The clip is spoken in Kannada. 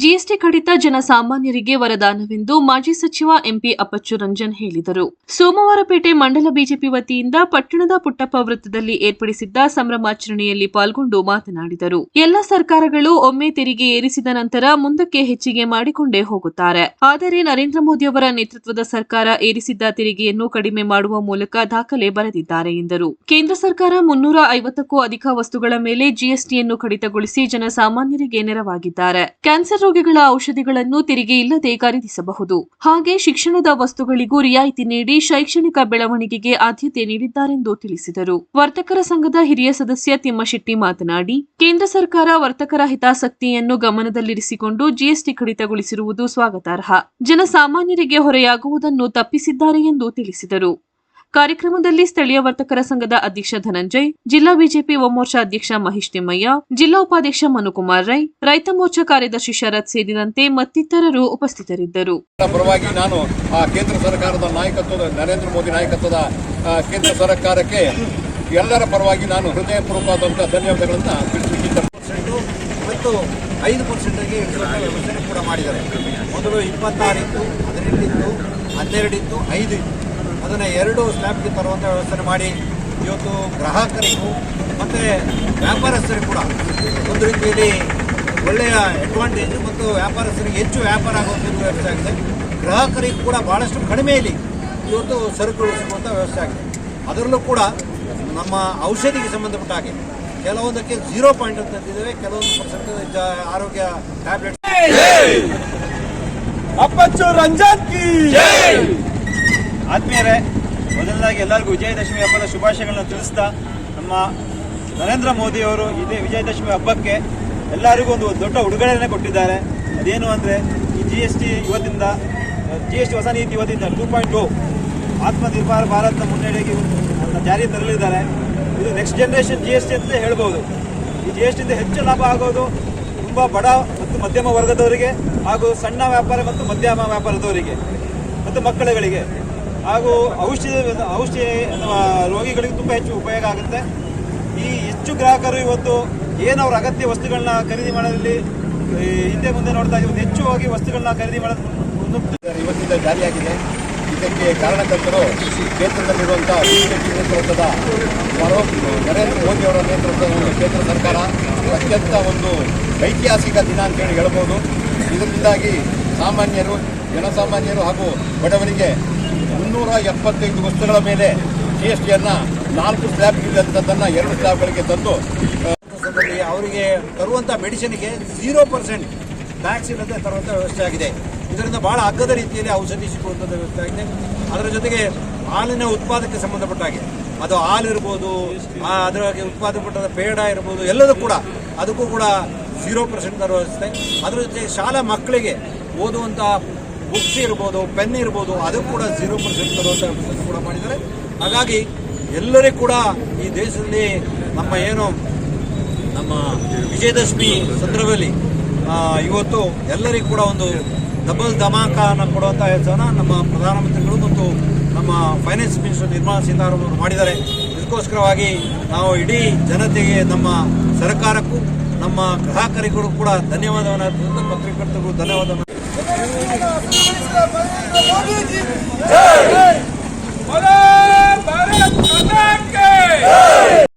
ಜಿಎಸ್ಟಿ ಕಡಿತ ಜನಸಾಮಾನ್ಯರಿಗೆ ವರದಾನವೆಂದು ಮಾಜಿ ಸಚಿವ ಎಂಪಿ ಅಪ್ಪಚ್ಚು ರಂಜನ್ ಹೇಳಿದರು. ಸೋಮವಾರಪೇಟೆ ಮಂಡಲ ಬಿಜೆಪಿ ವತಿಯಿಂದ ಪಟ್ಟಣದ ಪುಟ್ಟಪ್ಪ ವೃತ್ತದಲ್ಲಿ ಏರ್ಪಡಿಸಿದ್ದ ಸಂಭ್ರಮಾಚರಣೆಯಲ್ಲಿ ಪಾಲ್ಗೊಂಡು ಮಾತನಾಡಿದರು. ಎಲ್ಲ ಸರ್ಕಾರಗಳು ಒಮ್ಮೆ ತೆರಿಗೆ ಏರಿಸಿದ ನಂತರ ಮುಂದಕ್ಕೆ ಹೆಚ್ಚಿಗೆ ಮಾಡಿಕೊಂಡೇ ಹೋಗುತ್ತಾರೆ. ಆದರೆ ನರೇಂದ್ರ ಮೋದಿಯವರ ನೇತೃತ್ವದ ಸರ್ಕಾರ ಏರಿಸಿದ್ದ ತೆರಿಗೆಯನ್ನು ಕಡಿಮೆ ಮಾಡುವ ಮೂಲಕ ದಾಖಲೆ ಬರೆದಿದ್ದಾರೆ ಎಂದರು. ಕೇಂದ್ರ ಸರ್ಕಾರ ಮುನ್ನೂರ ಐವತ್ತಕ್ಕೂ ಅಧಿಕ ವಸ್ತುಗಳ ಮೇಲೆ ಜಿಎಸ್ಟಿಯನ್ನು ಕಡಿತಗೊಳಿಸಿ ಜನಸಾಮಾನ್ಯರಿಗೆ ನೆರವಾಗಿದ್ದಾರೆ. ಕ್ಯಾನ್ಸರ್ ರೋಗಿಗಳ ಔಷಧಿಗಳನ್ನು ತೆರಿಗೆ ಇಲ್ಲದೆ ಖರೀದಿಸಬಹುದು. ಹಾಗೆ ಶಿಕ್ಷಣದ ವಸ್ತುಗಳಿಗೂ ರಿಯಾಯಿತಿ ನೀಡಿ ಶೈಕ್ಷಣಿಕ ಬೆಳವಣಿಗೆಗೆ ಆದ್ಯತೆ ನೀಡಿದ್ದಾರೆಂದು ತಿಳಿಸಿದರು. ವರ್ತಕರ ಸಂಘದ ಹಿರಿಯ ಸದಸ್ಯ ತಿಮ್ಮಶೆಟ್ಟಿ ಮಾತನಾಡಿ, ಕೇಂದ್ರ ಸರ್ಕಾರ ವರ್ತಕರ ಹಿತಾಸಕ್ತಿಯನ್ನು ಗಮನದಲ್ಲಿರಿಸಿಕೊಂಡು ಜಿಎಸ್ಟಿ ಕಡಿತಗೊಳಿಸಿರುವುದು ಸ್ವಾಗತಾರ್ಹ. ಜನಸಾಮಾನ್ಯರಿಗೆ ಹೊರೆಯಾಗುವುದನ್ನು ತಪ್ಪಿಸಿದ್ದಾರೆ ಎಂದು ತಿಳಿಸಿದರು. ಕಾರ್ಯಕ್ರಮದಲ್ಲಿ ಸ್ಥಳೀಯ ವರ್ತಕರ ಸಂಘದ ಅಧ್ಯಕ್ಷ ಧನಂಜಯ್ ಜಿಲ್ಲಾ ಬಿಜೆಪಿ ಒಮ್ಮೋರ್ಚಾ ಅಧ್ಯಕ್ಷ ಮಹೇಶ್ ತಿಮ್ಮಯ್ಯ ಜಿಲ್ಲಾ ಉಪಾಧ್ಯಕ್ಷ ಮನುಕುಮಾರ್ ರೈ ರೈತ ಮೋರ್ಚಾ ಕಾರ್ಯದರ್ಶಿ ಶರತ್ ಸೇರಿದಂತೆ ಮತ್ತಿತರರು ಉಪಸ್ಥಿತರಿದ್ದರು. ಪರವಾಗಿ ನಾನು ಆ ಕೇಂದ್ರ ಸರ್ಕಾರದ ನಾಯಕತ್ವದ ನರೇಂದ್ರ ಮೋದಿ ನಾಯಕತ್ವದ ಆ, ಕೇಂದ್ರ ಸರ್ಕಾರಕ್ಕೆ ಎಲ್ಲರ ಪರವಾಗಿ ನಾನು ಹೃದಯಪೂರ್ವಕವಾದಂಥ ಧನ್ಯವಾದಗಳನ್ನು ತಿಳಿಸಲಿಕ್ಕೆ ಮತ್ತು ಐದು ಪರ್ಸೆಂಟಿಗೆ ವ್ಯವಸ್ಥೆ ಕೂಡ ಮಾಡಿದ್ದಾರೆ. ಮೊದಲು ಇಪ್ಪತ್ತಾರಿತ್ತು ಹದಿನೆಂಟಿತ್ತು ಹನ್ನೆರಡಿತ್ತು ಐದು ಇತ್ತು. ಅದನ್ನು ಎರಡು ಸ್ಲ್ಯಾಬ್ಗೆ ತರುವಂಥ ವ್ಯವಸ್ಥೆ ಮಾಡಿ ಇವತ್ತು ಗ್ರಾಹಕರಿಗೂ ಮತ್ತು ವ್ಯಾಪಾರಸ್ಥರಿಗೂ ಕೂಡ ಒಂದು ರೀತಿಯಲ್ಲಿ ಒಳ್ಳೆಯ ಅಡ್ವಾಂಟೇಜ್ ಮತ್ತು ವ್ಯಾಪಾರಸ್ಥರಿಗೆ ಹೆಚ್ಚು ವ್ಯಾಪಾರ ಆಗುವಂಥ ಒಂದು ವ್ಯವಸ್ಥೆ ಆಗಿದೆ. ಗ್ರಾಹಕರಿಗೂ ಕೂಡ ಭಾಳಷ್ಟು ಕಡಿಮೆಯಲ್ಲಿ ಇವತ್ತು ಸರಕುಗಳು ಸಿಗುವಂಥ ವ್ಯವಸ್ಥೆ ಆಗಿದೆ. ಅದರಲ್ಲೂ ಕೂಡ ನಮ್ಮ ಔಷಧಿಗೆ ಸಂಬಂಧಪಟ್ಟ ಹಾಗೆ ಕೆಲವೊಂದಕ್ಕೆ ಜೀರೋ ಪಾಯಿಂಟ್ ಅಂತ ಇದ್ದೇವೆ ಕೆಲವೊಂದು ಪರ್ಸೆಂಟ್ ಆರೋಗ್ಯ ಟ್ಯಾಬ್ಲೆಟ್ ಅಪ್ಪಚ್ಚು ರಂಜಾನ್ ಕಿ ಆತ್ಮೀಯರೇ, ಮೊದಲನೇದಾಗಿ ಎಲ್ಲರಿಗೂ ವಿಜಯದಶಮಿ ಹಬ್ಬದ ಶುಭಾಶಯಗಳನ್ನು ತಿಳಿಸ್ತಾ ನಮ್ಮ ನರೇಂದ್ರ ಮೋದಿಯವರು ಇದೇ ವಿಜಯದಶಮಿ ಹಬ್ಬಕ್ಕೆ ಎಲ್ಲರಿಗೂ ಒಂದು ದೊಡ್ಡ ಉಡುಗೊರೆಯನ್ನು ಕೊಟ್ಟಿದ್ದಾರೆ. ಅದೇನು ಅಂದರೆ ಈ ಜಿ ಎಸ್ ಟಿ ಇವತ್ತಿಂದ ಜಿ ಎಸ್ ಟಿ ಹೊಸ ನೀತಿ ಇವತ್ತಿಂದ ಟೂ ಪಾಯಿಂಟ್ ಟು ಆತ್ಮನಿರ್ಭರ ಭಾರತದ ಮುನ್ನಡೆಗೆ ಜಾರಿ ತರಲಿದ್ದಾರೆ. ಇದು next generation G S T ಅಂತ ಹೇಳ್ಬೋದು. ಈ ಜಿ ಎಸ್ ಟಿಯಿಂದ ಹೆಚ್ಚು ಲಾಭ ಆಗೋದು ತುಂಬ ಬಡ ಮತ್ತು ಮಧ್ಯಮ ವರ್ಗದವರಿಗೆ ಹಾಗೂ ಸಣ್ಣ ವ್ಯಾಪಾರ ಮತ್ತು ಮಧ್ಯಮ ವ್ಯಾಪಾರದವರಿಗೆ ಮತ್ತು ಮಕ್ಕಳುಗಳಿಗೆ. ಹಾಗೂ ಔಷಧಿ ಔಷಧಿ ರೋಗಿಗಳಿಗೆ ತುಂಬ ಹೆಚ್ಚು ಉಪಯೋಗ ಆಗುತ್ತೆ. ಈ ಹೆಚ್ಚು ಗ್ರಾಹಕರು ಇವತ್ತು ಏನು ಅವ್ರ ಅಗತ್ಯ ವಸ್ತುಗಳನ್ನ ಖರೀದಿ ಮಾಡೋದ್ರಲ್ಲಿ ಹಿಂದೆ ಮುಂದೆ ನೋಡ್ತಾ ಇದ್ದೀವಿ. ಹೆಚ್ಚುವಾಗಿ ವಸ್ತುಗಳನ್ನ ಖರೀದಿ ಮಾಡೋದು ಇವತ್ತಿಂದ ಜಾರಿಯಾಗಿದೆ. ಇದಕ್ಕೆ ಕಾರಣಕರ್ತರು ಕ್ಷೇತ್ರದಲ್ಲಿರುವಂಥ ಬಿಜೆಪಿ ನೇತೃತ್ವದ ನರೇಂದ್ರ ಮೋದಿ ಅವರ ನೇತೃತ್ವದ ಕೇಂದ್ರ ಸರ್ಕಾರ ಅತ್ಯಂತ ಒಂದು ಐತಿಹಾಸಿಕ ದಿನ ಅಂತೇಳಿ ಹೇಳ್ಬೋದು. ಇದರಿಂದಾಗಿ ಸಾಮಾನ್ಯರು, ಜನಸಾಮಾನ್ಯರು ಹಾಗೂ ಬಡವರಿಗೆ ಮುನ್ನೂರ ಎಪ್ಪತ್ತೈದು ವಸ್ತುಗಳ ಮೇಲೆ ಜಿ ಎಸ್ ಟಿಯನ್ನು ನಾಲ್ಕು ಸ್ಲ್ಯಾಬ್ ಇದ್ದಂಥದ್ದನ್ನು ಎರಡು ಸ್ಲ್ಯಾಬ್ಗಳಿಗೆ ತಂದು ಅವರಿಗೆ ತರುವಂಥ ಮೆಡಿಸಿನ್ಗೆ ಝೀರೋ ಪರ್ಸೆಂಟ್ ಟ್ಯಾಕ್ಸ್ ಇಲ್ಲದೆ ತರುವಂಥ ವ್ಯವಸ್ಥೆ ಆಗಿದೆ. ಇದರಿಂದ ಬಹಳ ಅಗ್ಗದ ರೀತಿಯಲ್ಲಿ ಔಷಧಿ ಸಿಗುವಂಥದ್ದು ವ್ಯವಸ್ಥೆ ಆಗಿದೆ. ಅದರ ಜೊತೆಗೆ ಹಾಲಿನ ಉತ್ಪಾದಕ್ಕೆ ಸಂಬಂಧಪಟ್ಟ ಹಾಗೆ ಅದು ಹಾಲಿರ್ಬೋದು ಅದರ ಉತ್ಪಾದಪಟ್ಟ ಪೇಡ ಇರ್ಬೋದು, ಎಲ್ಲದೂ ಕೂಡ ಅದಕ್ಕೂ ಕೂಡ ಝೀರೋ ಪರ್ಸೆಂಟ್ ತರುವ ವ್ಯವಸ್ಥೆ. ಅದರ ಜೊತೆಗೆ ಶಾಲಾ ಮಕ್ಕಳಿಗೆ ಓದುವಂಥ ಬುಕ್ಸ್ ಇರ್ಬೋದು, ಪೆನ್ ಇರ್ಬೋದು, ಅದು ಕೂಡ ಝೀರೋ ಪರ್ಸೆಂಟ್ ವ್ಯವಸ್ಥೆ ಕೂಡ ಮಾಡಿದ್ದಾರೆ. ಹಾಗಾಗಿ ಎಲ್ಲರಿಗೂ ಕೂಡ ಈ ದೇಶದಲ್ಲಿ ನಮ್ಮ ಏನು, ನಮ್ಮ ವಿಜಯದಶಮಿ ಸಂದರ್ಭದಲ್ಲಿ ಇವತ್ತು ಎಲ್ಲರಿಗೂ ಕೂಡ ಒಂದು ಡಬಲ್ ಧಮಾಕನ ಕೊಡುವಂಥ ಕೆಲಸನ ನಮ್ಮ ಪ್ರಧಾನಮಂತ್ರಿಗಳು ಮತ್ತು ನಮ್ಮ ಫೈನಾನ್ಸ್ ಮಿನಿಸ್ಟರ್ ನಿರ್ಮಲಾ ಸೀತಾರಾಮನ್ ಅವರು ಮಾಡಿದ್ದಾರೆ. ಇದಕ್ಕೋಸ್ಕರವಾಗಿ ನಾವು ಇಡೀ ಜನತೆಗೆ, ನಮ್ಮ ಸರ್ಕಾರಕ್ಕೂ, ನಮ್ಮ ಗ್ರಾಹಕರಿಗೂ ಕೂಡ ಧನ್ಯವಾದವನ್ನು ಪತ್ರಕರ್ತರಿಗೂ ಧನ್ಯವಾದವನ್ನು ಭಾರತ್ ಮಾತಾ ಕಿ